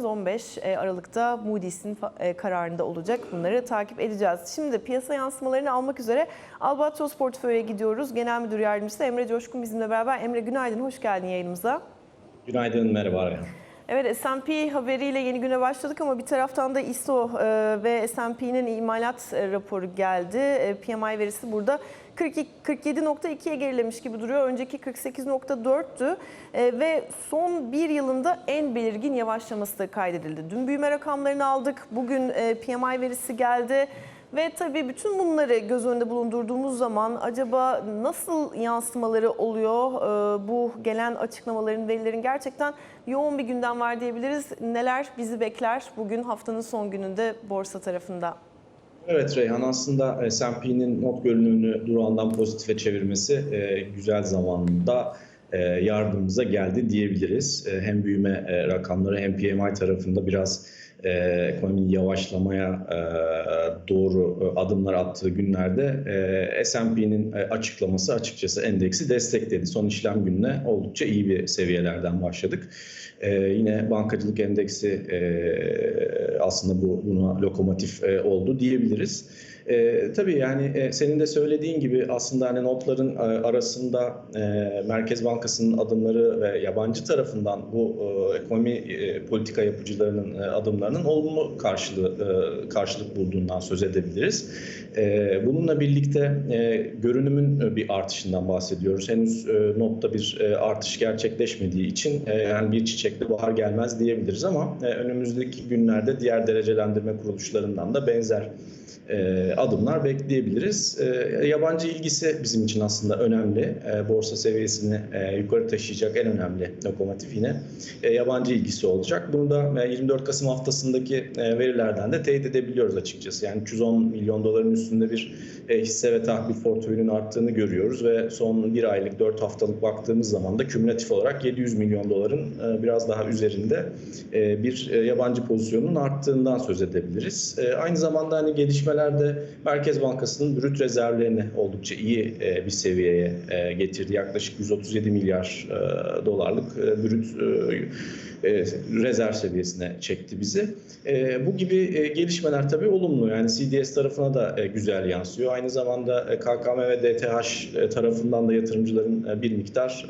15 Aralık'ta Moody's'in e, kararında olacak. Bunları takip edeceğiz. Şimdi piyasa yansımalarını almak üzere Albatros Portföy'e gidiyoruz. Genel Müdür Yardımcısı Emre Coşkun bizimle beraber. Emre günaydın, hoş geldin yayınımıza. Günaydın, merhaba. Evet S&P haberiyle yeni güne başladık ama bir taraftan da ISO e, ve S&P'nin imalat e, raporu geldi. E, PMI verisi burada 42 47.2'ye gerilemiş gibi duruyor. Önceki 48.4'tü E, ve son bir yılında en belirgin yavaşlaması da kaydedildi. Dün büyüme rakamlarını aldık. Bugün PMI verisi geldi. Ve tabii bütün bunları göz önünde bulundurduğumuz zaman acaba nasıl yansımaları oluyor? Ee, bu gelen açıklamaların, verilerin gerçekten yoğun bir gündem var diyebiliriz. Neler bizi bekler bugün haftanın son gününde borsa tarafında? Evet Reyhan aslında S&P'nin not görünümünü durağından pozitife çevirmesi e, güzel zamanda e, yardımımıza geldi diyebiliriz. E, hem büyüme e, rakamları hem PMI tarafında biraz e, ekonominin yavaşlamaya e, doğru e, adımlar attığı günlerde e, S&P'nin e, açıklaması açıkçası endeksi destekledi. Son işlem gününe oldukça iyi bir seviyelerden başladık. E, yine bankacılık endeksi e, aslında bu buna lokomotif e, oldu diyebiliriz. E, tabii yani e, senin de söylediğin gibi aslında hani notların e, arasında e, Merkez Bankası'nın adımları ve yabancı tarafından bu e, ekonomi e, politika yapıcılarının e, adımlarının olumlu karşılığı e, karşılık bulduğundan söz edebiliriz. E, bununla birlikte e, görünümün e, bir artışından bahsediyoruz. Henüz e, notta bir e, artış gerçekleşmediği için e, yani bir çiçekli bahar gelmez diyebiliriz ama e, önümüzdeki günlerde diğer derecelendirme kuruluşlarından da benzer e, adımlar bekleyebiliriz. E, yabancı ilgisi bizim için aslında önemli. E, borsa seviyesini e, yukarı taşıyacak en önemli lokomotif yine e, yabancı ilgisi olacak. Bunu da e, 24 Kasım haftasındaki e, verilerden de teyit edebiliyoruz açıkçası. Yani 310 milyon doların üstünde bir e, hisse ve tahvil portföyünün arttığını görüyoruz ve son bir aylık 4 haftalık baktığımız zaman da kümülatif olarak 700 milyon doların e, biraz daha üzerinde e, bir e, yabancı pozisyonun arttığından söz edebiliriz. E, Aynı zamanda hani gelişmelerde Merkez Bankası'nın brüt rezervlerini oldukça iyi e, bir seviyeye e, getirdi. Yaklaşık 137 milyar e, dolarlık brüt rezerv seviyesine çekti bizi. Bu gibi gelişmeler tabii olumlu. Yani CDS tarafına da güzel yansıyor. Aynı zamanda KKM ve DTH tarafından da yatırımcıların bir miktar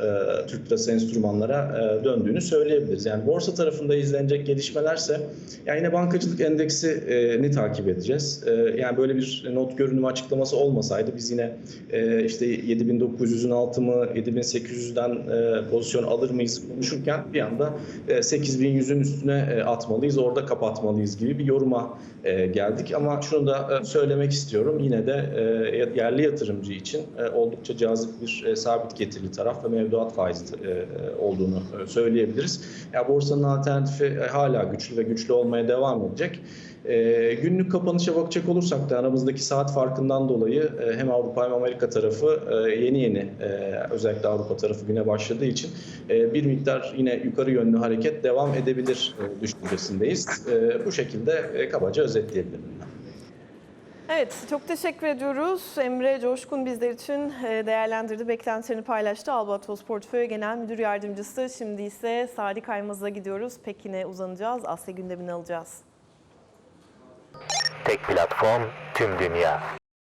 Türk lirası enstrümanlara döndüğünü söyleyebiliriz. Yani borsa tarafında izlenecek gelişmelerse yani yine bankacılık endeksini takip edeceğiz. Yani böyle bir not görünümü açıklaması olmasaydı biz yine e, işte 7900'ün altı mı 7800'den e, pozisyon alır mıyız konuşurken bir anda e, 8100'ün üstüne e, atmalıyız, orada kapatmalıyız gibi bir yoruma e, geldik. Ama şunu da e, söylemek istiyorum. Yine de e, yerli yatırımcı için e, oldukça cazip bir e, sabit getirili taraf ve mevduat faizi e, olduğunu e, söyleyebiliriz. Ya borsanın alternatifi e, hala güçlü ve güçlü olmaya devam edecek. E, günlük kapanışa bakacak olursak da aramızdaki saat farkından dolayı e, hem Avrupa hem Amerika tarafı e, yeni yeni e, özellikle Avrupa tarafı güne başladığı için bir miktar yine yukarı yönlü hareket devam edebilir e, düşüncesindeyiz. Bu şekilde kabaca özetleyebilirim. Evet, çok teşekkür ediyoruz. Emre Coşkun bizler için değerlendirdi, beklentilerini paylaştı. Albatros Portföy Genel Müdür Yardımcısı. Şimdi ise Sadi Kaymaz'a gidiyoruz. Pekin'e uzanacağız. Asya gündemini alacağız. Tek platform tüm dünya.